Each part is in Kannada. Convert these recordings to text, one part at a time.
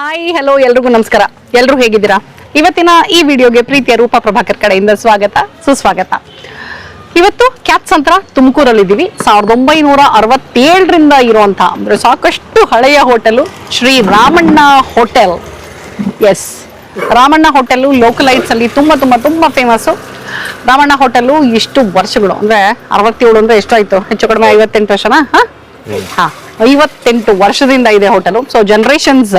ಹಾಯ್ ಹಲೋ ಎಲ್ರಿಗೂ ನಮಸ್ಕಾರ. ಎಲ್ರು ಹೇಗಿದ್ದೀರಾ? ಇವತ್ತಿನ ಈ ವಿಡಿಯೋಗೆ ಪ್ರೀತಿಯ ರೂಪಾ ಪ್ರಭಾಕರ್ ಕಡೆಯಿಂದ ಸ್ವಾಗತ ಸುಸ್ವಾಗತ. ಇವತ್ತು ಕ್ಯಾತ್ಸ್ ಅಂತ ತುಮಕೂರಲ್ಲಿದ್ದೀವಿ. ಸಾವಿರದ ಒಂಬೈನೂರ ಅರವತ್ತೇಳರಿಂದ ಇರುವಂತಹ ಅಂದ್ರೆ ಸಾಕಷ್ಟು ಹಳೆಯ hotel Shri Ramanna hotel. S Ramanna hotel localites ಅಲ್ಲಿ ತುಂಬಾ ತುಂಬಾ ತುಂಬಾ ಫೇಮಸ್ಸು ರಾಮಣ್ಣ ಹೋಟೆಲು ಇಷ್ಟು ವರ್ಷಗಳು ಅಂದ್ರೆ ಅರವತ್ತೇಳು ಅಂದ್ರೆ ಎಷ್ಟಾಯ್ತು ಹೆಚ್ಚು ಕಡಿಮೆ ಐವತ್ತೆಂಟು ವರ್ಷನಾ? ಹಾ? ಹಾ ಐವತ್ತೆಂಟು ವರ್ಷದಿಂದ ಇದೆ ಹೋಟೆಲು. ಸೊ ಜನರೇಷನ್ಸ್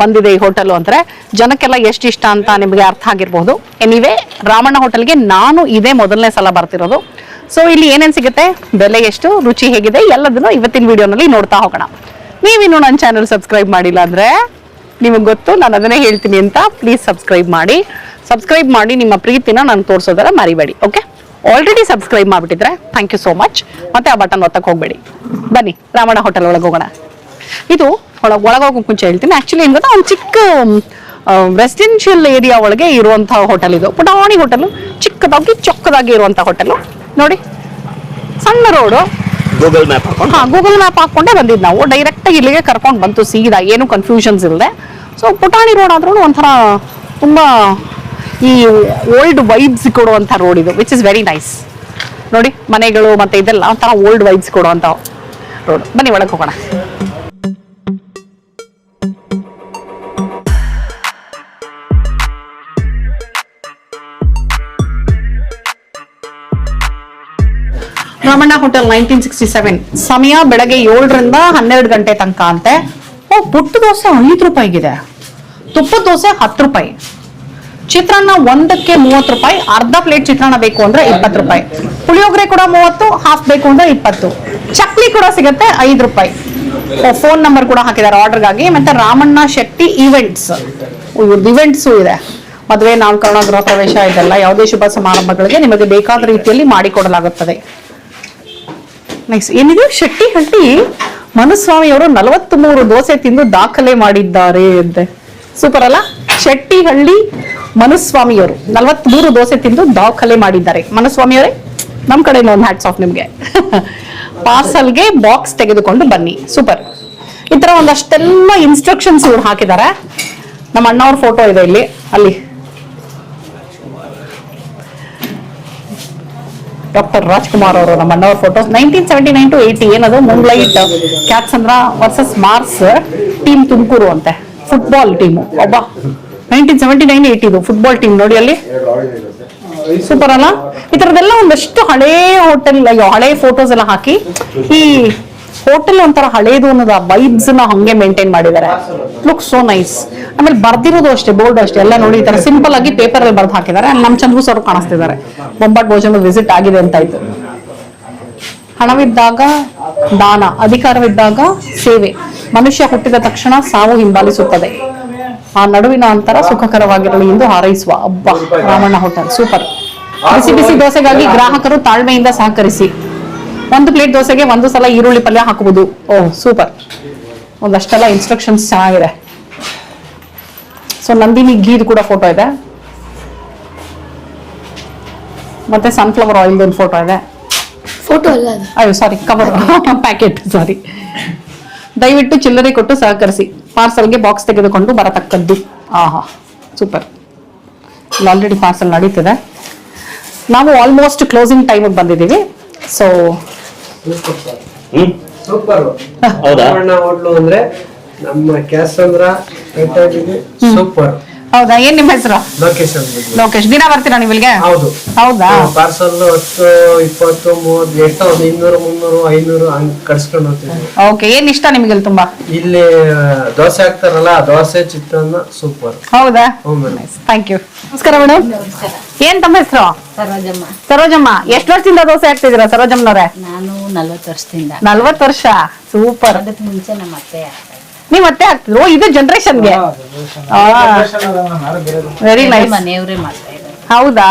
ಬಂದಿದೆ ಈ ಹೋಟೆಲು ಅಂದ್ರೆ ಜನಕ್ಕೆಲ್ಲ ಎಷ್ಟು ಇಷ್ಟ ಅಂತ ನಿಮಗೆ ಅರ್ಥ ಆಗಿರ್ಬೋದು ಎನಿವೆ ರಾಮಣ್ಣ ಹೋಟೆಲ್ಗೆ ನಾನು ಇದೇ ಮೊದಲನೇ ಸಲ ಬರ್ತಿರೋದು. ಸೊ ಇಲ್ಲಿ ಏನೇನ್ ಸಿಗುತ್ತೆ? ಬೆಲೆ ಎಷ್ಟು? ರುಚಿ ಹೇಗಿದೆ? ಎಲ್ಲದನ್ನು ಇವತ್ತಿನ ವಿಡಿಯೋನಲ್ಲಿ ನೋಡ್ತಾ ಹೋಗೋಣ. ನೀವಿನ್ನು ನನ್ನ ಚಾನಲ್ ಸಬ್ಸ್ಕ್ರೈಬ್ ಮಾಡಿಲ್ಲ ಅಂದ್ರೆ ನಿಮಗೆ ಗೊತ್ತು, ನಾನು ಅದನ್ನೇ ಹೇಳ್ತೀನಿ ಅಂತ ಪ್ಲೀಸ್ ಸಬ್ಸ್ಕ್ರೈಬ್ ಮಾಡಿ. ಸಬ್ಸ್ಕ್ರೈಬ್ ಮಾಡಿ ನಿಮ್ಮ ಪ್ರೀತಿನ ನಾನು ತೋರಿಸೋದರ ಮರಿಬೇಡಿ ಓಕೆ ಆಲ್ರೆಡಿ ಸಬ್ಸ್ಕ್ರೈಬ್ ಮಾಡಿಬಿಟ್ಟಿದ್ರೆ ಥ್ಯಾಂಕ್ ಯು ಸೋ ಮಚ್ ಮತ್ತೆ ಆ ಬಟನ್ ಒತ್ತಕ್ಕೆ ಹೋಗ್ಬೇಡಿ. ಬನ್ನಿ, ರಾಮಣ್ಣ ಹೋಟೆಲ್ ಒಳಗೆ ಹೋಗೋಣ. ಇದು ಒಳಗೆ ಒಳಗೋಗೋ ಮುಂಚೆ ಹೇಳ್ತೀನಿ. ಆಕ್ಚುಲಿ ಏನ್ ಗೊತ್ತಾ? ಒಂದು ಚಿಕ್ಕ ರೆಸಿಡೆನ್ಷಿಯಲ್ ಏರಿಯಾ ಒಳಗೆ ಇರುವಂತಹ ಹೋಟೆಲ್ ಇದು. ಪುಟಾಣಿ ಹೋಟೆಲ್ ಚಿಕ್ಕದಾಗಿ ಚೊಕ್ಕದಾಗಿ ಇರುವಂಥ ಹೋಟೆಲ್ ನೋಡಿ ಸಣ್ಣ ರೋಡು ಗೂಗಲ್ ಮ್ಯಾಪ್ ಹಾಕೊಂಡು. ಹಾ ಗೂಗಲ್ ಮ್ಯಾಪ್ ಹಾಕೊಂಡೇ ಬಂದಿದ್ದು ನಾವು. ಡೈರೆಕ್ಟ್ ಇಲ್ಲಿಗೆ ಕರ್ಕೊಂಡು ಬಂತು ಸೀದಾ. ಏನು ಕನ್ಫ್ಯೂಷನ್ಸ್ ಇಲ್ಲದೆ ಸೊ ಪುಟಾಣಿ ರೋಡ್ ಆದ್ರೂ ಒಂಥರ ತುಂಬಾ ಈ ಓಲ್ಡ್ ವೈಬ್ಸ್ ಕೊಡುವಂಥ ರೋಡ್ ಇದು ವಿಚ್ ಇಸ್ ವೆರಿ ನೈಸ್ ನೋಡಿ ಮನೆಗಳು ಮತ್ತೆ ಇದೆಲ್ಲ ಒಂಥರ ಓಲ್ಡ್ ವೈಬ್ಸ್ ಕೊಡುವಂಥ ರೋಡ್ ಬನ್ನಿ ಒಳಗೆ ಹೋಗೋಣ. Ramanna hotel nineteen sixty seven. ಸಮಯ ಬೆಳಗ್ಗೆ ಏಳರಿಂದ ಹನ್ನೆರಡು ಗಂಟೆ ತನಕ ಅಂತೆ. ಓ, ಪುಟ್ಟು ದೋಸೆ ಐದು ರೂಪಾಯಿಗಿದೆ. ತುಪ್ಪ ದೋಸೆ ಹತ್ತು ರೂಪಾಯಿ. ಚಿತ್ರಾನ್ನ ಒಂದಕ್ಕೆ ಮೂವತ್ತು ರೂಪಾಯಿ. ಅರ್ಧ ಪ್ಲೇಟ್ ಚಿತ್ರಾನ್ನ ಬೇಕು ಅಂದ್ರೆ ಇಪ್ಪತ್ತು ರೂಪಾಯಿ. ಪುಳಿಯೋಗರೆ ಕೂಡ ಮೂವತ್ತು ಹಾಫ್ ಬೇಕು ಅಂದ್ರೆ ಇಪ್ಪತ್ತು. ಚಕ್ಲಿ ಕೂಡ ಸಿಗುತ್ತೆ ಐದು ರೂಪಾಯಿ. ಫೋನ್ ನಂಬರ್ ಕೂಡ ಹಾಕಿದ್ದಾರೆ ಆರ್ಡರ್ಗಾಗಿ ಮತ್ತೆ ರಾಮಣ್ಣ ಶೆಟ್ಟಿ ಈವೆಂಟ್ಸ್ ಇವ್ರದ್ದು ಇವೆಂಟ್ಸು ಇದೆ. ಮದುವೆ ನಾಮಕರಣ ಗೃಹ ಪ್ರವೇಶ ಇದೆಲ್ಲ ಯಾವುದೇ ಶುಭ ಸಮಾರಂಭಗಳಿಗೆ ನಿಮಗೆ ಬೇಕಾದ ರೀತಿಯಲ್ಲಿ ಮಾಡಿಕೊಡಲಾಗುತ್ತದೆ. ನೆಕ್ಸ್ಟ್ ಏನಿದೆ? ಶೆಟ್ಟಿಹಳ್ಳಿ ಮನುಸ್ವಾಮಿಯವರು ನಲವತ್ತ್ ಮೂರು ದೋಸೆ ತಿಂದು ದಾಖಲೆ ಮಾಡಿದ್ದಾರೆ ಅಂತೆ. ಸೂಪರ್ ಅಲ್ಲ? ಶೆಟ್ಟಿಹಳ್ಳಿ ಮನುಸ್ವಾಮಿಯವರು ನಲವತ್ತ್ ಮೂರು ದೋಸೆ ತಿಂದು ದಾಖಲೆ ಮಾಡಿದ್ದಾರೆ. ಮನುಸ್ವಾಮಿಯವರೇ ನಮ್ ಕಡೆ ಒಂದು ಹ್ಯಾಟ್ಸ್ ಆಫ್ ನಿಮ್ಗೆ. ಪಾರ್ಸಲ್ಗೆ ಬಾಕ್ಸ್ ತೆಗೆದುಕೊಂಡು ಬನ್ನಿ. ಸೂಪರ್ ಈ ತರ ಒಂದಷ್ಟೆಲ್ಲ ಇನ್ಸ್ಟ್ರಕ್ಷನ್ಸ್ ಇವ್ರು ಹಾಕಿದ್ದಾರೆ. ನಮ್ಮ ಅಣ್ಣವ್ರ ಫೋಟೋ ಇದೆ ಇಲ್ಲಿ. ಅಲ್ಲಿ. ಡಾಕ್ಟರ್ ರಾಜ್ಕುಮಾರ್ ಅವರು ನಮ್ಮ ಅಣ್ಣವ್ರ photos nineteen seventy nine to eighty ಏನದು ಮುಂಗ್ಲೈಟ್ ಅಂದ್ರ ವರ್ಸಸ್ ಮಾರ್ಸ್ ಟೀಮ್ ತುಮಕೂರು ಅಂತೆ. ಫುಟ್ಬಾಲ್ ಟೀಮು ಒಬ್ಬ. ನೈನ್ಟೀನ್ ಸೆವೆಂಟಿ ನೈನ್ ಏಯ್ಟಿದು ಫುಟ್ಬಾಲ್ ಟೀಮ್ ನೋಡಿ ಅಲ್ಲಿ. ಸೂಪರ್ ಅಲ್ಲ? ಈ ತರದೆಲ್ಲ ಒಂದಷ್ಟು ಹಳೇ ಹೋಟೆಲ್ ಅಯ್ಯೋ, ಹಳೆ ಫೋಟೋಸ್ ಎಲ್ಲ ಹಾಕಿ. ಈ ಹೋಟೆಲ್ ಒಂಥರ ಹಳೇದು ಅನ್ನೋದು ವೈಬ್ಸ್ನ ಹಂಗೆ ಮೇಂಟೈನ್ ಮಾಡಿದ್ದಾರೆ. ಲುಕ್ ಸೋ ನೈಸ್ ಆಮೇಲೆ ಬರ್ದಿರೋದು ಅಷ್ಟೇ ಬೋರ್ಡ್ ಅಷ್ಟೇ. ಎಲ್ಲ ನೋಡಿ ಈ ತರ ಸಿಂಪಲ್ ಆಗಿ ಪೇಪರ್ ಅಲ್ಲಿ ಬರ್ದು ಹಾಕಿದ್ದಾರೆ. ನಮ್ ಚಂದ್ರು ಸರ್ ಕಾಣಿಸ್ತಿದ್ದಾರೆ. ಬೊಂಬಾಟ್ ಭೋಜನ ವಿಸಿಟ್ ಆಗಿದೆ ಅಂತ ಆಯ್ತು. ಹಣವಿದ್ದಾಗ ದಾನ ಅಧಿಕಾರವಿದ್ದಾಗ ಸೇವೆ. ಮನುಷ್ಯ ಹುಟ್ಟಿದ ತಕ್ಷಣ ಸಾವು ಹಿಂಬಾಲಿಸುತ್ತದೆ. ಆ ನಡುವಿನ ಅಂತರ ಸುಖಕರವಾಗಿರಲಿ ಎಂದು ಹಾರೈಸುವ ಅಬ್ಬ ರಾಮಣ್ಣ ಹೋಟೆಲ್. ಸೂಪರ್. ಬಿಸಿ ಬಿಸಿ ದೋಸೆಗಾಗಿ ಗ್ರಾಹಕರು ತಾಳ್ಮೆಯಿಂದ ಸಹಕರಿಸಿ. ಒಂದು ಪ್ಲೇಟ್ ದೋಸೆಗೆ ಒಂದು ಸಲ ಈರುಳ್ಳಿ ಪಲ್ಯ ಹಾಕಬಹುದು ಓಹ್ ಸೂಪರ್ ಒಂದಷ್ಟೆಲ್ಲ ಇನ್ಸ್ಟ್ರಕ್ಷನ್ಸ್ ಚೆನ್ನಾಗಿದೆ. ಸೊ ನಂದಿನಿ ಗೀದ್ ಕೂಡ ಫೋಟೋ ಇದೆ. ಮತ್ತೆ ಸನ್ಫ್ಲವರ್ ಆಯಿಲ್ ಒಂದು ಫೋಟೋ ಇದೆ. ಫೋಟೋ ಅಲ್ಲ ಅಯ್ಯೋ ಸಾರಿ ಕವರ್ ಪ್ಯಾಕೆಟ್ ಸಾರಿ ದಯವಿಟ್ಟು ಚಿಲ್ಲರೆ ಕೊಟ್ಟು ಸಹಕರಿಸಿ. ಪಾರ್ಸಲ್ಗೆ ಬಾಕ್ಸ್ ತೆಗೆದುಕೊಂಡು ಬರತಕ್ಕದ್ದು. ಆಹಾ ಸೂಪರ್ ಆಲ್ರೆಡಿ ಪಾರ್ಸಲ್ ನಡೀತಿದೆ. ನಾವು ಆಲ್ಮೋಸ್ಟ್ ಕ್ಲೋಸಿಂಗ್ ಟೈಮಿಗೆ ಬಂದಿದ್ದೀವಿ. So hmm? ಸೂಪರ್. ಹೌದಾ? ಹೋಟ್ಲು ಅಂದ್ರೆ ನಮ್ಮ ಕ್ಯಾಸಂದ್ರ ಪೇಟೆಗೆ ಸೂಪರ್. ಹೌದಾ? ಏನ್ ನಿಮ್ಮ ಹೆಸರು? ಲೊಕೇಶನ್ ಲೋಕೇಶ್. ದಿನ ಬರ್ತೀರಾ ನೀವು ಇಲ್ಲಿಗೆ? ಹೌದು. ಹೌದಾ? ಪಾರ್ಸಲ್ ಹತ್ತು ಇಪ್ಪತ್ತು ಮೂವತ್ತು ಎಷ್ಟು ಒಂದು ಇನ್ನೂರು ಮುನ್ನೂರು ಐನೂರು ಹಂಗ್ ಕಡ್ಸ್ಕೊಂಡು ಹೋಗ್ತೀವಿ. ಓಕೆ. ಏನ್ ಇಷ್ಟ ನಿಮ್ಗೆ ಇಲ್ಲಿ ತುಂಬಾ? ಇಲ್ಲಿ ದೋಸೆ ಹಾಕ್ತಾರಲ್ಲ ಆ ದೋಸೆ ಚಿತ್ರಾನ್ನ ಸೂಪರ್. ಹೌದಾ? ಹ್ಞೂ ಮೇಡಮ್. ಥ್ಯಾಂಕ್ ಯು ನಮಸ್ಕಾರ ಮೇಡಮ್. ಏನ್ ತಮ್ಮ ಹೆಸರು? ಸರೋಜಮ್ಮ. ಸರೋಜಮ್ಮ. ಎಷ್ಟು ವರ್ಷದಿಂದ ದೋಸೆ ಹಾಕ್ತಿದ್ದೀರಾ ಸರೋಜಮ್ಮನವ್ರೆ? ನಾನು ನಲ್ವತ್ತು ವರ್ಷದಿಂದ. ನಲ್ವತ್ತು ವರ್ಷ? ಸೂಪರ್. ಅದಕ್ಕೆ ಮುಂಚೆ ನಮ್ಮ ಅತ್ತೆ ನೀವ್ ಮತ್ತೆ ಹಾಕ್ತಿದ್ರು ಓ, ಇದು ಜನರೇಷನ್ಗೆ ವೆರಿ ನೈಸ್ ಮನೆಯವರೇ ಮಾಡ್ತಾ ಇದ್ದಾರೆ. ಹೌದಾ?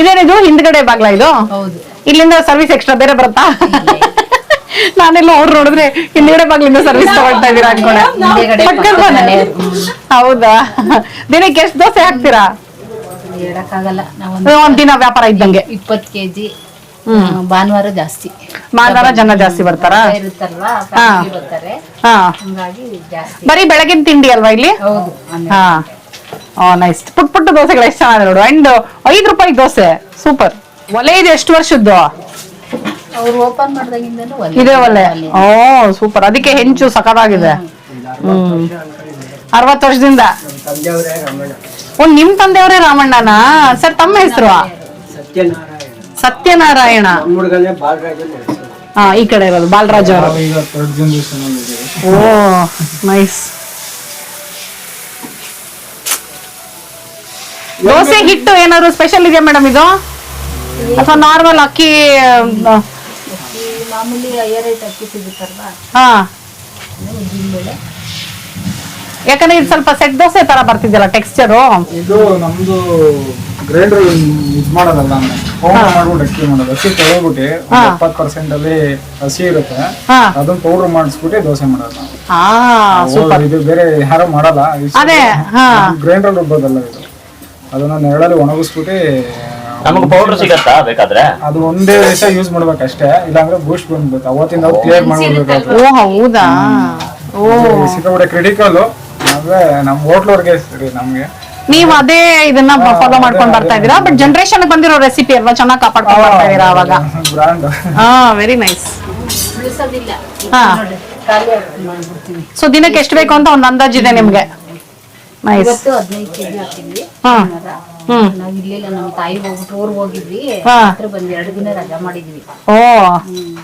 ಇದೇನಿದು? ಹಿಂದ್ಗಡೆ ಬಾಗ್ಲ ಇದು? ಹೌದು. ಇಲ್ಲಿಂದ ಸರ್ವಿಸ್ ಎಕ್ಸ್ಟ್ರಾ ಬೇರೆ ಬರುತ್ತಾ? ನಾನೆಲ್ಲ ಅವ್ರು ನೋಡಿದ್ರೆ ಹಿಂದ್ಗಡೆ ಬಾಗ್ಲಿಂದ ಸರ್ವಿಸ್ ತಗೊಳ್ತಾ ಇದೀರಾ ಅನ್ಕೊಂಡೆ. ಹಿಂದೆಗಡೆ ಪಕ್ಕದ ಮನೆ. ಮನೆಯವ್ರು. ಹೌದಾ? ದಿನಕ್ಕೆ ಎಷ್ಟು ದೋಸೆ ಹಾಕ್ತೀರಾ? ಹೇಳಕ್ಕಾಗಲ್ಲ. ಒಂದ್ ನಾವೊಂದು ದಿನ ವ್ಯಾಪಾರ ಇದ್ದಂಗೆ. ಇಪ್ಪತ್ತು ಕೆಜಿ ಭಾನುವಾರ ಜಾಸ್ತಿ. ಭಾನುವಾರ ಜನ ಜಾಸ್ತಿ ಬರ್ತಾರ? ಇರುತ್ತಲ್ವಾ ಫ್ಯಾಮಿಲಿ ಬರ್ತಾರೆ. ಹಾ. ಹಂಗಾಗಿ ಜಾಸ್ತಿ. ಬರೀ ಬೆಳಗಿನ ತಿಂಡಿ ಅಲ್ವಾ ಇಲ್ಲಿ? ಹೌದು ಹಾ. ಓ ನೈಸ್ ಪುಟ್ ಪುಟ್ಟ ದೋಸೆಗಳು ಎಷ್ಟು ಚೆನ್ನಾಗಿದೆ ನೋಡು. ಅಂಡ್ ಐದು ರೂಪಾಯಿ ದೋಸೆ. ಸೂಪರ್ ಒಲೆ ಇದೆ ಎಷ್ಟು ವರ್ಷದ್ದು? ಅವ್ರು ಓಪನ್ ಮಾಡ್ದಾಗಿಂದನೂ ಒಲೆ ಇದೇ ಒಲೆ. ಒಲೆ. ಓ ಸೂಪರ್ ಅದಕ್ಕೆ ಹೆಂಚು ಸಖತ್ತಾಗಿದೆ. ಹ್ಮ್. ಅರವತ್ತು ವರ್ಷದಿಂದ. ತಂದೆಯವರೇ ರಮಣ ಓ ನಿಮ್ ತಂದೆಯವರೇ ರಾಮಣ್ಣನಾ? ಸರ್ ತಮ್ಮ ಹೆಸರು? ಸತ್ಯನಾರಾಯಣ. ಸತ್ಯನಾರಾಯಣ ನಮ್ಮ ಹುಡುಗನೇ ಬಾಲರಾಜ ನಡೆಸೋದು ಹಾ ಈ ಕಡೆ ಇರೋದು ಬಾಲರಾಜ್ ಅವರು ಈಗ ಥರ್ಡ್ ಜನರೇಷನ್ ಅಲ್ಲಿ ಇದ್ದೀವಿ ಓ ನೈಸ್ ದೋಸೆ ಹಿಟ್ಟು ಏನಾದ್ರು ಸ್ಪೆಷಲ್ ಇದೆಯಾ ಮೇಡಮ್ ಇದು ಅಥವಾ ನಾರ್ಮಲ್ ಅಕ್ಕಿ ಆ, ಈ ಮಾಮೂಲಿ ಹೈಯರ್ ರೇಟ್ ಅಕ್ಕಿ ಸಿಗುತ್ತಲ್ವಾ ಹಾ ಉದ್ದಿನ ಬೇಳೆ ಯಾಕಂದ್ರೆ ಇದು ಸ್ವಲ್ಪ ಸೆಟ್ ದೋಸೆ ತರ ಬರ್ತಿದ್ಯಲ್ಲ ಟೆಕ್ಸ್ಚರು ಇದು ನಮ್ದು ಗ್ರೈಂಡರ್ ಇದು ಮಾಡೋದಲ್ಲ ಅಂದ್ರೆ ಪೌಡರ್ ಮಾಡ್ಬಿಟ್ಟು ಅಕ್ಕಿ ಮಾಡೋದು. ಅಕ್ಕಿ ತೊಳೆದ್ಬಿಟ್ಟು ಹಾ. ಎಪ್ಪತ್ತು ಪರ್ಸೆಂಟ್ ಅಲ್ಲಿ ಹಸಿ ಇರುತ್ತೆ. ಹಾ. ಅದನ್ನ ಪೌಡರ್ ಮಾಡಿಸ್ಬಿಟ್ಟು ದೋಸೆ ಮಾಡೋದು ನಾವು. ಹಾ ಇದು ಬೇರೆ ಯಾರು ಮಾಡಲ್ಲ. ಅದೇ, ಹಾ. ಗ್ರೈಂಡರ್ ರುಬ್ಬೋದಲ್ಲ ಇದು. ಅದನ್ನ ನೆರಳಲ್ಲಿ ಒಣಗಿಸ್ಬಿಟ್ಟು ನಮಗೆ ಪೌಡರ್ ಸಿಗತ್ತಾ ಬೇಕಾದ್ರೆ? ಅದು ಒಂದೇ ದಿವಸ ಯೂಸ್ ಮಾಡ್ಬೇಕಷ್ಟೇ. ಇಲ್ಲಾಂದ್ರೆ ಬೂಸ್ಟ್ ಬಂದ್ಬಿಡುತ್ತೆ. ಅವತ್ತಿಂದ ಕ್ಲಿಯರ್ ಮಾಡ್ಬಿಡ್ಬೇಕಾದ್ರೆ ಓ ಹೌದಾ? ಓ. ಸಿಕ್ಕಾಬಿಟ್ಟೆ ಕ್ರಿಟಿಕಲ್ ಆದ್ರೆ ನಮ್ಮ ಹೋಟ್ಲವ್ರಿಗೆ ಸರಿ ನಮ್ಗೆ. ನೀವು ಅದೇ ಇದನ್ನ ಫಾಲೋ ಮಾಡ್ಕೊಂಡು ಬರ್ತಾ ಇದೀರಾ ಬಟ್ ಜನರೇಷನ್ ಬಂದಿರೋ ರೆಸಿಪಿ ಅಲ್ವಾ? ಚೆನ್ನಾಗಿ ಕಾಪಾಡ್ಕೊಂಡು ಬರ್ತಾ ಇದೀರಾ ಅವಾಗ? ಬ್ರಾಂಡ್ ಹಾ ವೆರಿ ನೈಸ್ ಹಾ. ಸೊ ದಿನಕ್ಕೆ ಎಷ್ಟು ಬೇಕು ಅಂತ ಒಂದು ಇದೆ ನಿಮ್ಗೆ? ನೈಸ್ ಇವತ್ತು ಹದಿನೈದು ಕೆಜಿ ಹಾಕಿದ್ವಿ. ಹಾ. ಭಾನುವಾರ. ಹ್ಮ್. ನಾವ್ ಇರ್ಲಿಲ್ಲ ನಮ್ಮ ತಾಯಿ ಹೋಗ್ಬಿಟ್ಟು ಊರ್ ಹೋಗಿದ್ವಿ. ಹಾ. ಹತ್ರ ಬಂದ್ ಎರಡು ದಿನ ರಜಾ ಮಾಡಿದ್ವಿ. ಓ. ಹ್ಮ್.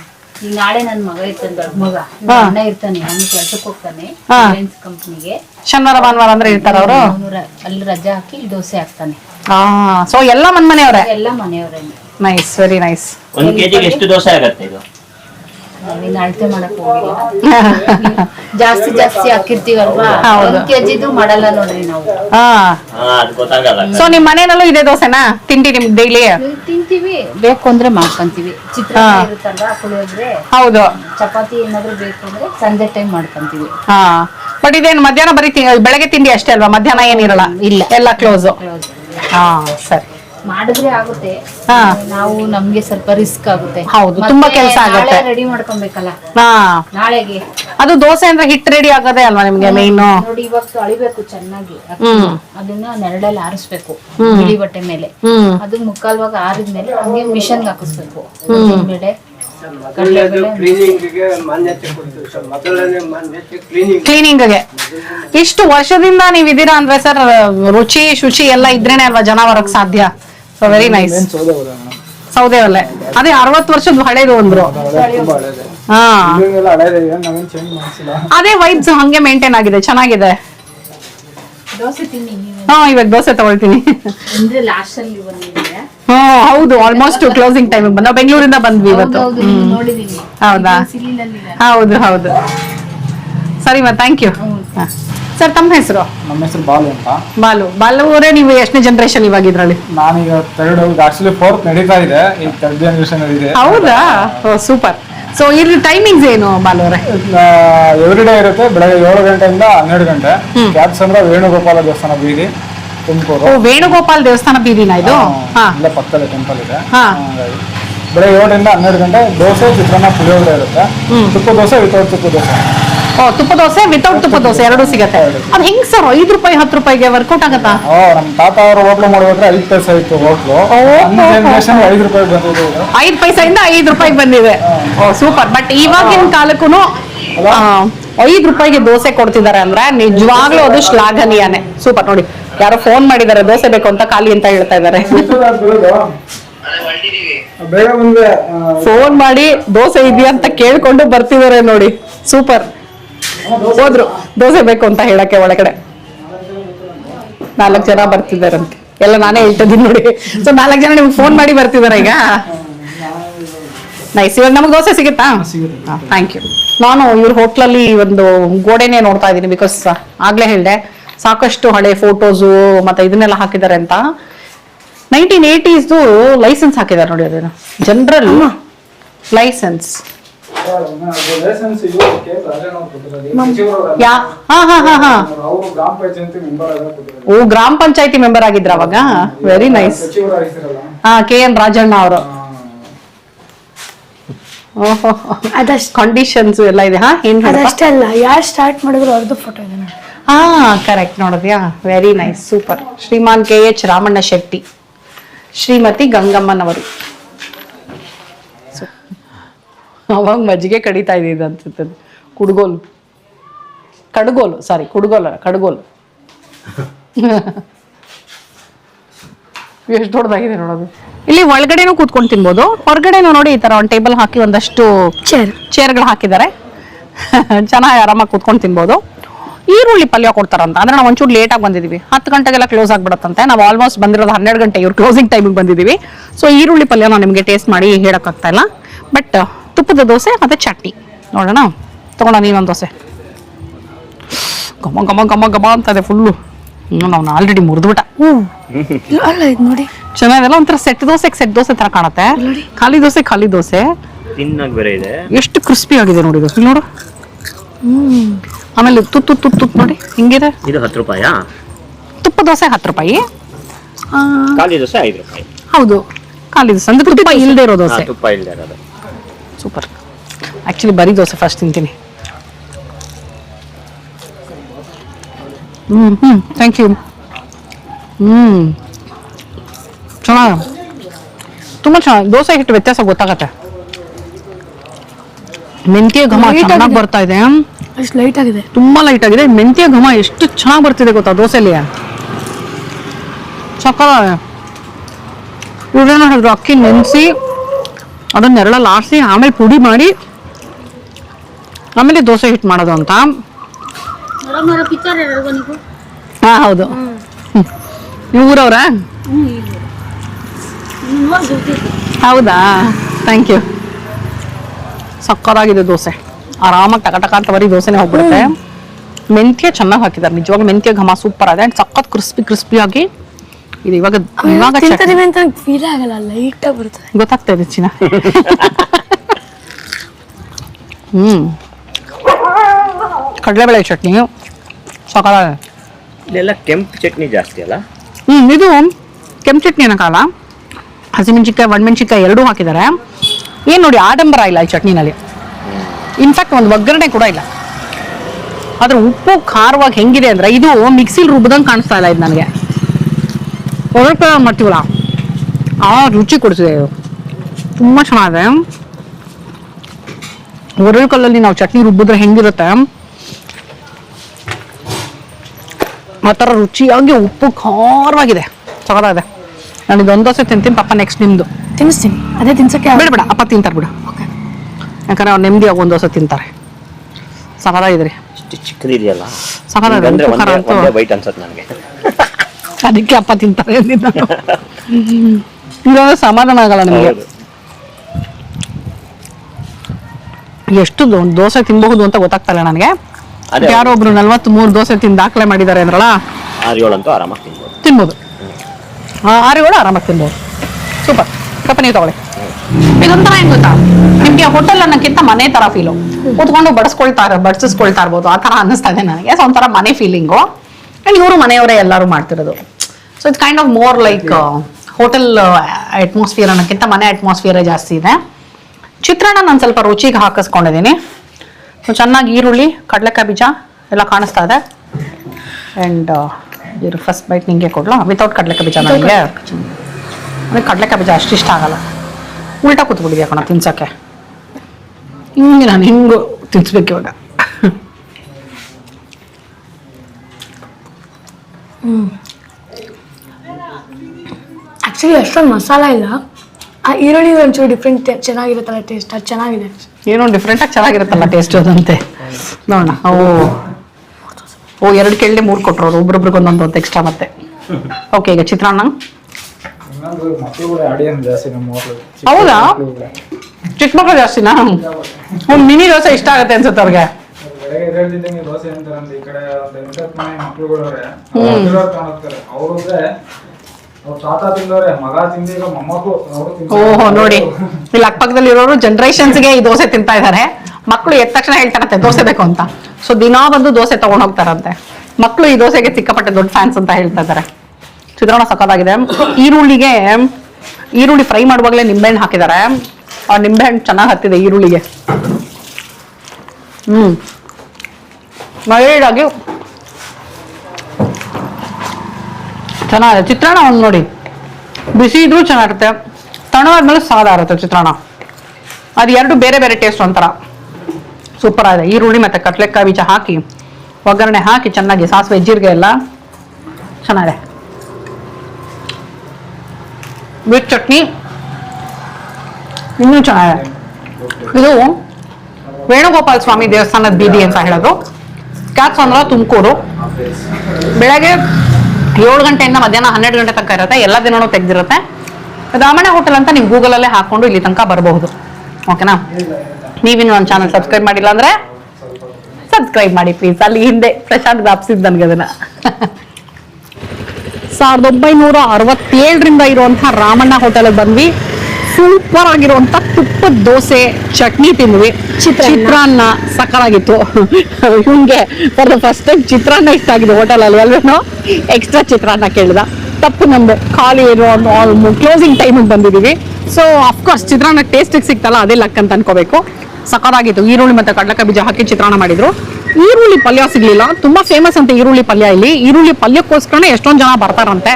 ಈಗ ನಾಳೆ ನನ್ ಮಗ ಇರ್ತಾನೆ ದೊಡ್ಡ ಮಗ. ಇವ್ನ್ ಹಾ. ಅಣ್ಣ ಇರ್ತಾನೆ ಅವ್ನು ಕೆಲ್ಸಕ್ಕೆ ಹೋಗ್ತಾನೆ ಹಾ. ರಿಲಯನ್ಸ್ ಕಂಪ್ನಿಗೆ ಶನಿವಾರ ಭಾನುವಾರ ಅಂದ್ರೆ ಇರ್ತಾರ ಅವರು? ಅವನು ಅಲ್ಲಿ ರಜಾ ಹಾಕಿ ಇಲ್ಲಿ ದೋಸೆ ಹಾಕ್ತಾನೆ. ಹಾ ಸೊ ಎಲ್ಲ ಮನ್ ಮನೆಯವ್ರೆ? ಎಲ್ಲ ಮನೆಯವರೇನೆ. ನೈಸ್ ವೆರಿ ನೈಸ್ ಒಂದ್ ಕೆಜಿಗೆ ಎಷ್ಟು ದೋಸೆ ಆಗತ್ತೆ ಇದು? ನಾವೇನು ಅಳತೆ ಮಾಡಕ್ ಹೋಗಿಲ್ಲ. ಜಾಸ್ತಿ ಜಾಸ್ತಿ ಹಾಕಿರ್ತೀವಲ್ವಾ? ಹೌದು. ಒಂದ್ ಕೆಜಿದು ಮಾಡಲ್ಲ ನೋಡ್ರಿ ನಾವು. ಹಾ. ಸೊ ನಿಮ್ ಮನೇನಲ್ಲೂ ಇದೆ ದೋಸೆನಾ? ತಿಂಡಿ ನಿಮ್ಗೆ ಡೈಲಿ ತಿಂತೀವಿ. ಬೇಕು ಅಂದ್ರೆ ಮಾಡ್ಕೊಂತೀವಿ. ಚಿತ್ರಾನ್ನ ಇರುತ್ತಲ್ವಾ ಪುಳಿಯೋಗ್ರೆ? ಹೌದು. ಚಪಾತಿ ಏನಾದ್ರು ಬೇಕು ಅಂದ್ರೆ ಸಂಜೆ ಟೈಮ್ ಮಾಡ್ಕೊಂತೀವಿ. ಹಾ. ಬಟ್ ಇದೇನು ಮಧ್ಯಾಹ್ನ ಬರೀ ತಿ- ಬೆಳಗ್ಗೆ ತಿಂಡಿ ಅಷ್ಟೇ ಅಲ್ವಾ? ಮಧ್ಯಾಹ್ನ ಏನಿರಲ್ಲ? ಇಲ್ಲ. ಎಲ್ಲ ಕ್ಲೋಸ್. ಹಾ ಸರಿ. ಮಾಡಿದ್ರೆ ಆಗುತ್ತೆ. ಹಾ. ನಾವು ನಮ್ಗೆ ಸ್ವಲ್ಪ ರಿಸ್ಕ್ ಆಗುತ್ತೆ. ಹೌದು, ತುಂಬಾ ಕೆಲ್ಸ ಆಗುತ್ತೆ. ರೆಡಿ ಮಾಡ್ಕೊಬೇಕಲ್ಲ? ಹಾ. ನಾಳೆಗೆ. ಅದು ದೋಸೆ ಅಂದ್ರೆ ಹಿಟ್ ರೆಡಿ ಆಗೋದೇ ಅಲ್ವಾ ನಿಮ್ಗೆ ಮೇನ್ ನೋಡಿ ಇವಾಗ ತೊಳಿಬೇಕು ಚೆನ್ನಾಗಿ. ಹ್ಮ್. ಅದನ್ನ ನೆರಳಲ್ಲಿ ಆರಿಸ್ಬೇಕು. ಬಿಳಿ ಬಟ್ಟೆ ಮೇಲೆ. ಹ್ಮ್. ಅದು ಮುಕ್ಕಾಲ್ವಾಗ ಆರಿದ್ಮೇಲೆ ಹಂಗೆ ಮಿಷನ್ ಹಾಕಿಸ್ಬೇಕು. ಕಡಲೆಬೇಳೆ ಕ್ಲೀನಿಂಗ್ಗೆ ಮಾನ್ಯತೆ ಕೊಡ್ತೀವಿ ಸರ್. ಮೊದಲನೇ ಮಾನ್ಯತೆ ಕ್ಲೀನಿಂಗ್ಗೆ ಇಷ್ಟು ವರ್ಷದಿಂದ ನೀವ್ ಇದೀರಾ ಅಂದ್ರೆ ಸರ್ ರುಚಿ ಶುಚಿ ಎಲ್ಲ ಇದ್ರೇನೆ ಅಲ್ವಾ ಜನ ಬರಕ್ ಸಾಧ್ಯ? ಸೊ ವೆರಿ ನೈಸ್ ಸೌದೆ ಒಲೆ. ಅದೇ ಅರವತ್ತು ವರ್ಷದ ಹಳೇದು ಹಳೇದೆ. ಹಾ. ಅದೇ ವೈಬ್ಸ್ ಹಂಗೆ ಮೇಂಟೈನ್ ಆಗಿದೆ ಚೆನ್ನಾಗಿದೆ. ದೋಸೆ ತಿನ್ನಿ ಹಾ ಇವಾಗ ದೋಸೆ ತಗೊಳ್ತೀನಿ. ಹ್ಮ್ ಹೌದು ಆಲ್ಮೋಸ್ಟ್ ಕ್ಲೋಸಿಂಗ್ ಟೈಮ್ ಬಂದ್ ನಾವು ಬೆಂಗಳೂರಿಂದ ಬಂದ್ವಿ ಇವತ್ತು. ಹೌದು ಹೌದು? ಹೌದು ಸರಿ ಮಾ ಥ್ಯಾಂಕ್ ಯು ಸರ್ ತಮ್ಮ ಹೆಸರು? ನಮ್ಮ ಹೆಸರು ಬಾಲು ಅಂತ. ಬಾಲು. ಬಾಲು ಅವರೇ ನೀವು ಎಷ್ಟನೇ ಜನರೇಷನ್ ಇವಾಗ ಇದ್ರಲ್ಲಿ? ನಾನೀಗ ಥರ್ಡ್ ಆಕ್ಚುಲಿ ಫೋರ್ತ್ ನಡೀತಾ ಇದೆ. ಈಗ ಥರ್ಡ್ ಜನರೇಷನ್ ಇದೆ. ಹೌದಾ? ಸೂಪರ್ ಸೊ ಇಲ್ಲಿ ಟೈಮಿಂಗ್ಸ್ ಏನು ಬಾಲು ಅವರೇ? ಎವ್ರಿ ಡೇ ಇರುತ್ತೆ. ಬೆಳಗ್ಗೆ ಏಳು ಗಂಟೆಯಿಂದ ಹನ್ನೆರಡು ಗಂಟೆ. ಕ್ಯಾಬ್ಸ್ ಅಂದ್ರೆ ವೇಣುಗೋಪಾಲ ದೇವಸ್ಥಾನ ಬೀದಿ ತುಮಕೂರು. ವೇಣುಗೋಪಾಲ್ ದೇವಸ್ಥಾನ ಬೀದಿನ ಇದು? ಹಾ ಇಲ್ಲೇ ಪಕ್ಕದಲ್ಲಿ ಟೆಂಪಲ್ ಇದೆ. ಬೆಳಗ್ಗೆ ಏಳರಿಂದ ಹನ್ನೆರಡು ಗಂಟೆ ದೋಸೆ ಚಿತ್ರಾನ್ನ ಪುಳಿಯೋಗರೆ ಇರುತ್ತೆ. ತುಪ್ಪ ದೋಸೆ ವಿತೌಟ್ ತುಪ್ಪ ದೋಸೆ. ತುಪ್ಪ ದೋಸೆ ವಿತೌಟ್ ತುಪ್ಪ ದೋಸೆ ಎರಡು ಸಿಗತ್ತೆ. ಅದು ಹೆಂಗ್ ಸರ್ ಐದು ರೂಪಾಯಿ ಹತ್ತು ರೂಪಾಯಿಗೆ ವರ್ಕೌಟ್ ಆಗತ್ತಾ? ಓ ನಮ್ಮ ತಾತ ಅವರು ಹೋಟ್ಲು ಮಾಡ್ಬೇಕಾದ್ರೆ ಐದು ಪೈಸೆ ಇತ್ತು ಹೋಟ್ಲು. ಐದು ರೂಪಾಯಿ ಬಂದಿದೆ ಐದು ಪೈಸೆಯಿಂದ ಐದು ರೂಪಾಯಿಗೆ ಬಂದಿದೆ. ಓ ಸೂಪರ್ ಬಟ್ ಇವಾಗಿನ ಕಾಲಕ್ಕೂ ಐದು ರೂಪಾಯಿಗೆ ದೋಸೆ ಕೊಡ್ತಿದ್ದಾರೆ ಅಂದ್ರೆ ನಿಜವಾಗ್ಲೂ ಅದು ಶ್ಲಾಘನೀಯನೇ. ಸೂಪರ್ ನೋಡಿ ಯಾರೋ ಫೋನ್ ಮಾಡಿದ್ದಾರೆ ದೋಸೆ ಬೇಕು ಅಂತ ಖಾಲಿ ಅಂತ ಹೇಳ್ತಾ ಇದ್ದಾರೆ. ಬೇಗ ಫೋನ್ ಮಾಡಿ ದೋಸೆ ಇದೆಯಾ? ಅಂತ ಕೇಳ್ಕೊಂಡು ಬರ್ತಿದ್ದಾರೆ ನೋಡಿ. ಸೂಪರ್ ಹೋದ್ರು. ದೋಸೆ ಬೇಕು ಅಂತ ಹೇಳಕ್ಕೆ ಒಳಗಡೆ. ನಾಲ್ಕು ಜನ ಬರ್ತಿದಾರಂತೆ ಎಲ್ಲ ನಾನೇ ಹೇಳ್ತಿದ್ದೀನಿ ನೋಡಿ. ಸೊ ನಾಲ್ಕು ಜನ ನಿಮ್ಗೆ ಫೋನ್ ಮಾಡಿ ಬರ್ತಿದ್ದಾರೆ ಈಗ? ನೈಸ್ ಇವಾಗ ನಮಗೆ ದೋಸೆ ಸಿಗುತ್ತಾ? ಥ್ಯಾಂಕ್ ಯು ನಾನು ಇವ್ರ ಹೋಟ್ಲಲ್ಲಿ ಒಂದು ಗೋಡೆನೇ ನೋಡ್ತಾ ಇದ್ದೀನಿ ಬಿಕಾಸ್ ಆಗ್ಲೇ ಹೇಳಿದೆ ಸಾಕಷ್ಟು ಹಳೆ ಫೋಟೋಸು ಮತ್ತೆ ಇದನ್ನೆಲ್ಲ ಹಾಕಿದ್ದಾರೆ ಅಂತ. ನೈನ್ಟೀನ್ ಏಯ್ಟೀಸ್ದು ಲೈಸೆನ್ಸ್ ಹಾಕಿದ್ದಾರೆ ನೋಡಿ ಅದನ್ನು. ಜನರಲ್ ಲೈಸೆನ್ಸ್ ಓ ಗ್ರಾಮ ಪಂಚಾಯತಿ ಮೆಂಬರ್ ಆಗಿದ್ರ ಅವಾಗ? ವೆರಿ ನೈಸ್ ಹಾ ಕೆ ಎನ್ ರಾಜಣ್ಣ ಅವರು. ಓಹೋ ಅದಷ್ಟೇ ಕಂಡೀಷನ್ಸ್ ಎಲ್ಲ ಇದೆ. ಹಾ ಏನ್ ಹೇಳಪ್ಪ? ಅದಷ್ಟೇ ಅಲ್ಲ ಯಾರು ಸ್ಟಾರ್ಟ್ ಮಾಡಿದ್ರು ಅವ್ರದ್ದು ಫೋಟೋ ಇದೆ ಹಾ ಕರೆಕ್ಟ್ ನೋಡಿದ್ಯಾ? Very nice super Shriman K H Ramanna Shetty. Shrimati ಗಂಗಮ್ಮನವರು. ಅವಾಗ ಮಜ್ಜಿಗೆ ಕಡಿತಾ ಇದ್ದಿದ್ದು ಅನ್ಸುತ್ತೆ. ಕುಡ್ಗೋಲು. ಕಡ್ಗೋಲು ಸಾರಿ ಕುಡ್ಗೋಲ ಅಲ್ಲ ಕಡ್ಗೋಲು. ಎಷ್ಟು ದೊಡ್ಡದಾಗಿದೆ ನೋಡೋದು. ಇಲ್ಲಿ ಒಳಗಡೆನೂ ಕೂತ್ಕೊಂಡು ತಿನ್ಬೋದು. ಹೊರಗಡೆನೂ ನೋಡಿ ಈ ತರ ಒಂದು ಟೇಬಲ್ ಹಾಕಿ ಒಂದಷ್ಟು ಚೇರ್ ಚೇರ್ಗಳು ಹಾಕಿದ್ದಾರೆ. ಚೆನ್ನಾಗಿ ಆರಾಮಾಗಿ ಕೂತ್ಕೊಂಡು ತಿನ್ಬೋದು. ಈರುಳ್ಳಿ ಪಲ್ಯ ಕೊಡ್ತಾರಂತ. ಅಂದ್ರೆ ನಾವು ಒಂಚೂರು ಲೇಟಾಗಿ ಬಂದಿದ್ದೀವಿ ಹತ್ತು ಗಂಟೆಗೆಲ್ಲ ಕ್ಲೋಸ್ ಆಗಿಬಿಡತ್ತಂತೆ. ನಾವು ಆಲ್ಮೋಸ್ಟ್ ಬಂದಿರೋದು ಹನ್ನೆರಡು ಗಂಟೆ ಇವ್ರು ಕ್ಲೋಸಿಂಗ್ ಟೈಮಿಗೆ ಬಂದಿದ್ದೀವಿ ಸೊ ಈರುಳ್ಳಿ ಪಲ್ಯ ನಾನು ನಿಮಗೆ ಟೇಸ್ಟ್ ಮಾಡಿ ಹೇಳೋಕ್ಕಾಗ್ತಾ ಇಲ್ಲ. ಬಟ್ ತುಪ್ಪದ ದೋಸೆ ಮತ್ತು ಚಟ್ನಿ. ನೋಡೋಣ? ತಗೊಳ್ಳೋಣ ನೀನೊಂದು ದೋಸೆ. ಘಮ ಘಮ ಘಮ ಘಮ ಅಂತದೆ ಫುಲ್ಲು ನಾವು ಆಲ್ರೆಡಿ ಮುರಿದ್ಬಿಟ್ಟ ಅಲ್ಲ ಇದು ನೋಡಿ. ಚೆನ್ನಾಗಿದೆಲ್ಲ ಒಂಥರ ಸೆಟ್ ದೋಸೆ ಸೆಟ್ ದೋಸೆ ತರ ಕಾಣುತ್ತೆ. ಖಾಲಿ ದೋಸೆ ಖಾಲಿ ದೋಸೆ. ತಿನ್ನಾಗ ಬೇರೆ ಇದೆ. ಎಷ್ಟು ಕ್ರಿಸ್ಪಿ ಆಗಿದೆ ನೋಡಿ ದೋಸೆ ನೋಡು. ಆಮೇಲೆ ತುತ್ತು ತುತ್ತು ತುತ್ತು ನೋಡಿ. ಹಿಂಗಿದೆ. ಇದು ಹತ್ತು ರೂಪಾಯಾ? ತುಪ್ಪ ದೋಸೆ ಹತ್ತು ರೂಪಾಯಿ. ಆ, ಖಾಲಿ ದೋಸೆ ಐದು ರೂಪಾಯಿ. ಹೌದು. ಖಾಲಿ ದೋಸೆ. ಅಂದ್ರೆ ತುಪ್ಪ ಇಲ್ಲದೆ ಇರೋ ದೋಸೆ. ತುಪ್ಪ ಇಲ್ಲದೆ ಇರೋದು. ಸೂಪರ್ ಆಕ್ಚುಲಿ ಬರೀ ದೋಸೆ ಫಸ್ಟ್ ತಿಂತೀನಿ. ಹ್ಮ್ ಹ್ಞೂ ಥ್ಯಾಂಕ್ ಯು ಹ್ಮ್. ಚೆನ್ನಾಗ. ತುಂಬ ಚೆನ್ನಾಗಿ. ದೋಸೆ ಹಿಟ್ಟು ವ್ಯತ್ಯಾಸ ಗೊತ್ತಾಗತ್ತೆ. ಮೆಂತ್ಯ ಘಮ ಚೆನ್ನಾಗಿ. ಬರ್ತಾ ಇದೆ. ಎಷ್ಟು ಲೈಟ್ ಆಗಿದೆ. ತುಂಬಾ ಲೈಟ್ ಆಗಿದೆ. ಮೆಂತ್ಯ ಘಮ ಎಷ್ಟು ಚೆನ್ನಾಗಿ ಬರ್ತಿದೆ ಗೊತ್ತಾ ದೋಸೆಲಿ? ಸಕ್ಕಲ ಇವ್ರೇನು ಹೇಳಿದ್ರು ಅಕ್ಕಿ ನೆನೆಸಿ ಅದನ್ನ ನೆರಳಲ್ಲಿ ಆರಿಸಿ ಆಮೇಲೆ ಪುಡಿ ಮಾಡಿ ಆಮೇಲೆ ದೋಸೆ ಹಿಟ್ಟು ಮಾಡೋದು ಅಂತ. ಹಾ ಹೌದು. ನೀವು ಊರವ್ರಾ? ಹೌದಾ? ಥ್ಯಾಂಕ್ ಯು ಸಕ್ಕತ್ತಾಗಿದೆ ದೋಸೆ. ಆರಾಮಾಗಿ ಟಕ ಟಕ ಅಂತ ಬರೀ ದೋಸೆನೇ ಹೋಗ್ಬಿಡುತ್ತೆ. ಮೆಂತ್ಯ ಚೆನ್ನಾಗಿ ಹಾಕಿದ್ದಾರೆ ನಿಜವಾಗ ಮೆಂತ್ಯ ಘಮ ಸೂಪರ್ ಆಗಿದೆ. ಆ್ಯಂಡ್ ಸಖತ್ ಕ್ರಿಸ್ಪಿ ಕ್ರಿಸ್ಪಿ ಆಗಿ ಇದು ಇವಾಗ ಇವಾಗ ಚಟ್ನಿ. ಅಂತ ಅಂತ ಫೀಲ್ ಆಗಲ್ಲ ಲೈಟ್ ಆಗಿ ಬರ್ತದೆ ಗೊತ್ತಾಗ್ತಾ ಇದೆ ಚಿನ್ನ. ಹ್ಮ್. ಕಡಲೆಬೇಳೆ ಚಟ್ನಿ ಸಕಾಲ. ಇಲ್ಲೆಲ್ಲ ಕೆಂಪು ಚಟ್ನಿ ಜಾಸ್ತಿ ಅಲ್ಲ? ಹ್ಮ್ ಇದು ಕೆಂಪು ಚಟ್ನಿ ಅನ್ನಕಾಲ ಹಸಿಮೆಣಸಿನ್ಕಾಯಿ ಒಣಮೆಣಸಿನ್ಕಾಯಿ ಎರಡೂ ಹಾಕಿದ್ದಾರೆ. ಏನು ನೋಡಿ ಆಡಂಬರ ಇಲ್ಲ ಈ ಚಟ್ನಿನಲ್ಲಿ. ಇನ್ಫ್ಯಾಕ್ಟ್ ಒಂದು ಒಗ್ಗರಣೆ ಕೂಡ ಇಲ್ಲ. ಆದ್ರೆ ಉಪ್ಪು ಖಾರವಾಗಿ ಹೆಂಗಿದೆ ಅಂದ್ರೆ ಇದು ಮಿಕ್ಸಿಲ್ ರುಬ್ದಂಗೆ ಕಾಣಿಸ್ತಾ ಇಲ್ಲ ಇದು ನನಗೆ. ಹೊರಟ ಮಾಡ್ತೀವಲ್ಲ ಆ ರುಚಿ ಕೊಡ್ತಿದೆ ಇದು. ತುಂಬ ಚೆನ್ನಾಗಿದೆ. ಒರಳು ಕಲ್ಲಲ್ಲಿ ನಾವು ಚಟ್ನಿ ರುಬ್ಬಿದ್ರೆ ಹೆಂಗಿರುತ್ತೆ? ಆ ಥರ ರುಚಿಯಾಗಿ ಉಪ್ಪು ಖಾರವಾಗಿದೆ. ಸಗದಾಗಿದೆ ನಾನು ಇದೊಂದು ದೋಸೆ ತಿಂತೀನಿ ಪಾಪ ನೆಕ್ಸ್ಟ್ ನಿಮ್ಮದು ತಿನ್ನಿಸ್ತೀನಿ. ಅದೇ ತಿನ್ಸಕ್ಕೆ ಬೇಡ ಬೇಡ ಅಪ್ಪ ತಿಂತಾರೆ ಬಿಡು. ಯಾಕಂದ್ರೆ ಅವ್ರು ನೆಮ್ಮದಿಯಾಗಿ ಒಂದು ದೋಸೆ ತಿಂತಾರೆ. ಸಗದಾಗಿದ್ರಿ ರೀ ಚಿಕ್ಕದಿದೆಯಲ್ಲ? ಸಗದಾಗಿದೆ ಬೈಟ್ ಅನ್ಸತ್ತೆ ನನಗೆ. ಅದಕ್ಕೆ ಅಪ್ಪ ತಿಂತಾರೆ ಅಂದಿದ್ದು. ಇಲ್ಲಾಂದ್ರೆ ಸಮಾಧಾನ ಆಗಲ್ಲ ನಿಮಗೆ. ಹೌದು. ಎಷ್ಟು ದೋ- ದೋಸೆ ತಿನ್ಬಹುದು ಅಂತ ಗೊತ್ತಾಗ್ತಾ ಇಲ್ಲ ನನಗೆ. ಅದೇ. ಯಾರೋ ಒಬ್ರು ನಲ್ವತ್ತ್ ಮೂರು ದೋಸೆ ತಿನ್ ದಾಖಲೆ ಮಾಡಿದ್ದಾರೆ ಅಂದ್ರಲ್ಲ? ಆರು ಏಳು ಅಂತೂ ಆರಾಮಾಗಿ ತಿನ್ಬೋದು. ತಿನ್ಬೋದು. ಆರಾಮಾಗಿ ತಿನ್ಬೋದು. ಸೂಪರ್. ಕಪ್ಪ ನೀವು ತಗೊಳ್ಳಿ. ಇದೊಂಥರ ಏನ್ ಗೊತ್ತಾ? ನಿಮ್ಗೆ ಹೋಟೆಲ್ ಅನ್ನೋಕ್ಕಿಂತ ಮನೆ ತರ ಫೀಲು ಕೂತ್ಕೊಂಡು ಬಡಿಸ್ಕೊಳ್ತಾ ಬಡಿಸ್ಕೊಳ್ತಾ ಇರ್ಬೋದು. ಆ ತರ ಅನ್ನಿಸ್ತಾ ಇದೆ ನನಗೆ. ಸೊ ಒಂಥರ ಮನೆ ಫೀಲಿಂಗು ಅಂಡ್ ಇವರು ಮನೆಯವರೇ ಎಲ್ಲರೂ ಮಾಡ್ತಿರೋದು. So it's kind of more like hotel atmosphere ಅನ್ನೋಕ್ಕಿಂತ ಮನೆ ಅಟ್ಮಾಸ್ಫಿಯರೇ ಜಾಸ್ತಿ ಇದೆ. ಚಿತ್ರಾನ್ನ ನಾನು ಸ್ವಲ್ಪ ರುಚಿಗೆ ಹಾಕಿಸ್ಕೊಂಡಿದ್ದೀನಿ. ಸೊ ಚೆನ್ನಾಗಿ ಈರುಳ್ಳಿ ಕಡಲೆಕಾಯಿ ಬೀಜ ಎಲ್ಲ ಕಾಣಿಸ್ತಾ ಇದೆ. ಆ್ಯಂಡ್ ಇರು ಫಸ್ಟ್ ಬೈಟ್ ನಿಂಗೆ ಕೊಡ್ಲಾ? ವಿತೌಟ್ ಕಡಲೆಕಾಯಿ ಬೀಜ ನನಗೆ ನನಗೆ? ಕಡಲೆಕಾಯಿ ಬೀಜ. ಅಷ್ಟು ಇಷ್ಟ ಆಗಲ್ಲ. ಉಲ್ಟಾ ಕೂತ್ಬಿಟ್ಟಿದ್ಯಾ ಕಣ ತಿನ್ಸೋಕ್ಕೆ? ಹಿಂಗೆ ನಾನು ಹಿಂಗೂ ತಿನ್ಸ್ಬೇಕು ಇವಾಗ. ಆಕ್ಚುಲಿ ಅಷ್ಟೊಂದು ಮಸಾಲ ಇಲ್ಲ. ಆ ಈರುಳ್ಳಿ ಒಂಚೂರು ಡಿಫ್ರೆಂಟ್ ಚೆನ್ನಾಗಿರುತ್ತಲ್ಲ ಟೇಸ್ಟ್ ಅದು ಚೆನ್ನಾಗಿದೆ. ಏನೋ ಡಿಫ್ರೆಂಟಾಗಿ ಚೆನ್ನಾಗಿರುತ್ತಲ್ಲ ಟೇಸ್ಟ್ ಅದಂತೆ. ನೋಡೋಣ ಓ ಓ ಎರಡು ಕೇಳಿ ಮೂರು ಕೊಟ್ಟರು ಅವರು ಒಬ್ರೊಬ್ರಿಗೆ ಒಂದೊಂದು ಅಂತ ಎಕ್ಸ್ಟ್ರಾ ಮತ್ತೆ. ಓಕೆ ಈಗ ಚಿತ್ರಾನ್ನ. ಹೌದಾ? ಚಿಕ್ಕ ಮಕ್ಕಳು ಜಾಸ್ತಿನಾ? ಒಂದು ಮಿನಿ ದೋಸೆ ಇಷ್ಟ ಆಗುತ್ತೆ ಅನ್ಸುತ್ತೆ ಅವ್ರಿಗೆ. ದೋಸೆ ಅಂತಾರೆ ಈ ಕಡೆ ಅವ್ರ. ಓಹೋ, ನೋಡಿ. ಇಲ್ಲಿ ಅಕ್ಕಪಕ್ಕದಲ್ಲಿ ಇರೋರು ಜನರೇಷನ್ಸ್ಗೆ ಈ ದೋಸೆ ತಿಂತಾ ಇದ್ದಾರೆ ಮಕ್ಕಳು ಎದ್ದ ತಕ್ಷಣ ಹೇಳ್ತಾರಂತೆ, ದೋಸೆ ಬೇಕು ಅಂತ. ಸೊ ದಿನಾ ಬಂದು ದೋಸೆ ತಗೊಂಡ್ ಹೋಗ್ತಾರಂತೆ. ಮಕ್ಕಳು ಈ ದೋಸೆಗೆ ಸಿಕ್ಕಾಪಟ್ಟೆ ದೊಡ್ಡ ಫ್ಯಾನ್ಸ್ ಅಂತ ಹೇಳ್ತಾ ಇದ್ದಾರೆ ಚಿತ್ರಣ ಸಕ್ಕದಾಗಿದೆ ಈರುಳ್ಳಿಗೆ, ಈರುಳ್ಳಿ ಫ್ರೈ ಮಾಡುವಾಗಲೇ ನಿಂಬೆಹಣ್ಣು ಹಾಕಿದ್ದಾರೆ ಆ ನಿಂಬೆಹಣ್ಣು ಚೆನ್ನಾಗಿ ಹತ್ತಿದೆ ಈರುಳ್ಳಿಗೆ. ಹ್ಮ್. ಮೈಲ್ಡಾಗಿ ಚೆನ್ನಾಗಿದೆ. ಚಿತ್ರಾನ್ನ ಒಂದು ನೋಡಿ. ಬಿಸಿ ಇದ್ರೂ ಚೆನ್ನಾಗಿರುತ್ತೆ. ತಣ್ಣವಾದ್ಮೇಲೆ ಸಾದ ಇರುತ್ತೆ ಚಿತ್ರಾನ್ನ. ಅದು ಎರಡು ಬೇರೆ ಬೇರೆ ಟೇಸ್ಟ್ ಒಂಥರ. ಸೂಪರ್ ಆಗಿದೆ. ಈರುಳ್ಳಿ ಮತ್ತೆ ಕಟ್ಲೆಕಾಯಿ ಬೀಜ ಹಾಕಿ, ಒಗ್ಗರಣೆ ಹಾಕಿ ಚೆನ್ನಾಗಿ ಸಾಸಿವೆ, ಜೀರಿಗೆ ಎಲ್ಲ ಚೆನ್ನಾಗಿದೆ. ವಿತ್ ಚಟ್ನಿ ಇನ್ನೂ ಚೆನ್ನಾಗಿದೆ. ಇದು ವೇಣುಗೋಪಾಲ ಸ್ವಾಮಿ ದೇವಸ್ಥಾನದ ಬೀದಿ ಅಂತ ಹೇಳೋದು. ಕ್ಯಾತ್ಸ್ ಅಂದ್ರ ತುಮಕೂರು. ಬೆಳಗ್ಗೆ ಏಳು ಗಂಟೆಯಿಂದ ಮಧ್ಯಾಹ್ನ ಹನ್ನೆರಡು ಗಂಟೆ ತನಕ ಇರುತ್ತೆ. ಎಲ್ಲ ದಿನನೂ ತೆಗೆದಿರುತ್ತೆ. ರಾಮಣ್ಣ ಹೋಟೆಲ್ ಅಂತ ನೀವು ಗೂಗಲಲ್ಲೇ ಹಾಕೊಂಡು ಇಲ್ಲಿ ತನಕ ಬರಬಹುದು. ಓಕೆನಾ ನೀವಿನ್ನು ನನ್ನ ಚಾನಲ್ ಸಬ್ಸ್ಕ್ರೈಬ್ ಮಾಡಿಲ್ಲ ಅಂದ್ರೆ ಸಬ್ಸ್ಕ್ರೈಬ್ ಮಾಡಿ ಪ್ಲೀಸ್ ಅಲ್ಲಿ ಹಿಂದೆ ಪ್ರಶಾಂತ್ ಗಾಪ್ಸಿದ್ ನನಗೆ ಅದನ್ನ. ಸಾವಿರದ ಒಂಬೈನೂರ ಅರವತ್ತೇಳರಿಂದ ಇರುವಂತಹ ರಾಮಣ್ಣ ಹೋಟೆಲ್ ಬಂದ್ವಿ. ಸೂಪರ್ ಆಗಿರುವಂತ ತುಪ್ಪದ ದೋಸೆ ಚಟ್ನಿ ತಿಂದ್ವಿ. ಚಿತ್ರಾನ್ನ. ಚಿತ್ರಾನ್ನ ಸಕ್ಕರಾಗಿತ್ತು ಇವ್ನ್ಗೆ for the first time chitranna ಇಷ್ಟ ಆಗಿದೆ ಹೋಟೆಲ್ ಅಲ್ಲಿ. ಎಲ್ಲರೂ ಎಕ್ಸ್ಟ್ರಾ ಚಿತ್ರಾನ್ನ ಕೇಳಿದ. ತಪ್ಪು ನಮ್ದು ಖಾಲಿ ಏನು ಕ್ಲೋಸಿಂಗ್ ಟೈಮಿಗೆ ಬಂದಿದ್ದೀವಿ ಸೊ ಅಫ್ಕೋರ್ಸ್ ಚಿತ್ರಾನ್ನ ಟೇಸ್ಟಿಗೆ ಸಿಕ್ತಲ್ಲ ಅದೇ ಲಕ್ ಅಂತ ಅನ್ಕೋಬೇಕು. ಸಕ್ಕರಾಗಿತ್ತು ಈರುಳ್ಳಿ ಮತ್ತೆ ಕಡಲೆಕಾಯಿ ಬೀಜ ಹಾಕಿ ಚಿತ್ರಾನ್ನ ಮಾಡಿದ್ರು. ಈರುಳ್ಳಿ ಪಲ್ಯ ಸಿಗ್ಲಿಲ್ಲ. ತುಂಬಾ ಫೇಮಸ್ ಅಂತ ಈರುಳ್ಳಿ ಪಲ್ಯ ಇಲ್ಲಿ. ಈರುಳ್ಳಿ ಪಲ್ಯಕ್ಕೋಸ್ಕರನೇ ಎಷ್ಟೊಂದು ಜನ ಬರ್ತಾರಂತೆ.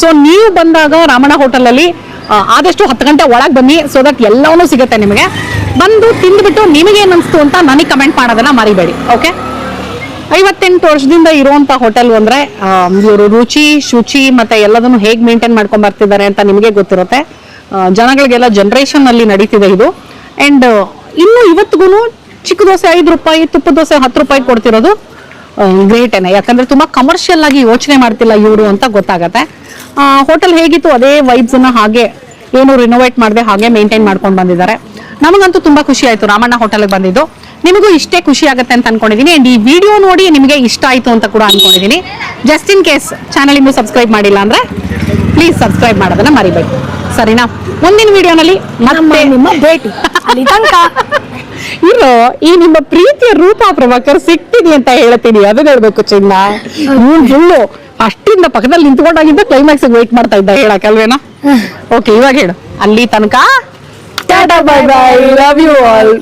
ಸೊ ನೀವು ಬಂದಾಗ ರಾಮಣ್ಣ ಹೋಟೆಲ್ ಅಲ್ಲಿ ಆ, ಆದಷ್ಟು ಹತ್ತು ಗಂಟೆ ಒಳಗೆ ಬನ್ನಿ ಸೊ ದಟ್ ಎಲ್ಲವೂ ಸಿಗುತ್ತೆ ನಿಮಗೆ. ಬಂದು ತಿಂದ್ಬಿಟ್ಟು ನಿಮಗೆ ಅನ್ಸ್ತು ಅಂತ ನನಗೆ ಕಮೆಂಟ್ ಮಾಡೋದನ್ನ ಮರಿಬೇಡಿ ಓಕೆ ಐವತ್ತೆಂಟು ವರ್ಷದಿಂದ ಇರುವಂಥ ಹೋಟೆಲ್ ಅಂದರೆ ಇವರು ರುಚಿ, ಶುಚಿ ಮತ್ತೆ ಎಲ್ಲದನ್ನು ಹೇಗ್ ಮೇಂಟೈನ್ ಮಾಡ್ಕೊಂಡ್ ಬರ್ತಿದ್ದಾರೆ ಅಂತ ನಿಮಗೆ ಗೊತ್ತಿರುತ್ತೆ. ಜನಗಳಿಗೆಲ್ಲ ಜನರೇಷನ್ ಅಲ್ಲಿ ನಡೀತಿದೆ ಇದು. ಅಂಡ್ ಇನ್ನು ಇವತ್ತಿಗೂ ಚಿಕ್ಕ ದೋಸೆ ಐದು ರೂಪಾಯಿ, ತುಪ್ಪ ದೋಸೆ ಹತ್ತು ರೂಪಾಯಿ ಕೊಡ್ತಿರೋದು ಗ್ರೇಟೇನೆ ಯಾಕಂದ್ರೆ ತುಂಬಾ ಕಮರ್ಷಿಯಲ್ ಆಗಿ ಯೋಚನೆ ಮಾಡ್ತಿಲ್ಲ ಇವರು ಅಂತ ಗೊತ್ತಾಗತ್ತೆ. ಹೋಟೆಲ್ ಹೇಗಿತ್ತು? ಅದೇ ವೈಬ್ಸ್ ಅನ್ನ ಹಾಗೆ ಏನು ರಿನೋವೇಟ್ ಮಾಡದೆ ಹಾಗೆ ಮೇಂಟೈನ್ ಮಾಡ್ಕೊಂಡು ಬಂದಿದ್ದಾರೆ. ನಮಗಂತೂ ತುಂಬಾ ಖುಷಿ ಆಯ್ತು ರಾಮಣ್ಣ ಹೋಟೆಲ್ಗೆ ಬಂದಿದ್ದು. ನಿಮಗೂ ಇಷ್ಟೇ ಖುಷಿ ಆಗುತ್ತೆ ಅಂತ ಅನ್ಕೊಂಡಿದೀನಿ. ಅಂಡ್ ಈ ವಿಡಿಯೋ ನೋಡಿ ನಿಮಗೆ ಇಷ್ಟ ಆಯ್ತು ಅಂತ ಕೂಡ ಅನ್ಕೊಂಡಿದೀನಿ. ಜಸ್ಟ್ ಇನ್ ಕೇಸ್ ಚಾನಲ್ ಇನ್ನೂ ಸಬ್ಸ್ಕ್ರೈಬ್ ಮಾಡಿಲ್ಲ ಅಂದ್ರೆ ಪ್ಲೀಸ್ ಸಬ್ಸ್ಕ್ರೈಬ್ ಮಾಡೋದನ್ನ ಮರಿಬೇಕು ಸರಿನಾ? ಮುಂದಿನ ವಿಡಿಯೋನಲ್ಲಿ ಮತ್ತೆ ನಿಮ್ಮ ಭೇಟಿ. ಇರೋ ಈ ನಿಮ್ಮ ಪ್ರೀತಿಯ ರೂಪ ಪ್ರಭಾಕರ್ ಸಿಕ್ತೀನಿ ಅಂತ ಹೇಳ್ತೀನಿ. ಅದನ್ನ ಹೇಳ್ಬೇಕು ಚಿನ್ನ. ಅಷ್ಟಿಂದ ಪಕ್ಕದಲ್ಲಿ ನಿಂತ್ಕೊಂಡಾಗಿದ್ದ ಕ್ಲೈಮ್ಯಾಕ್ಸ್ ವೇಟ್ ಮಾಡ್ತಾ ಇದ್ದ. ಹೇಳಕ್ಕಲ್ವೇನಾ ಓಕೆ ಇವಾಗ ಹೇಳು. ಅಲ್ಲಿ ತನಕ tata bye bye love you all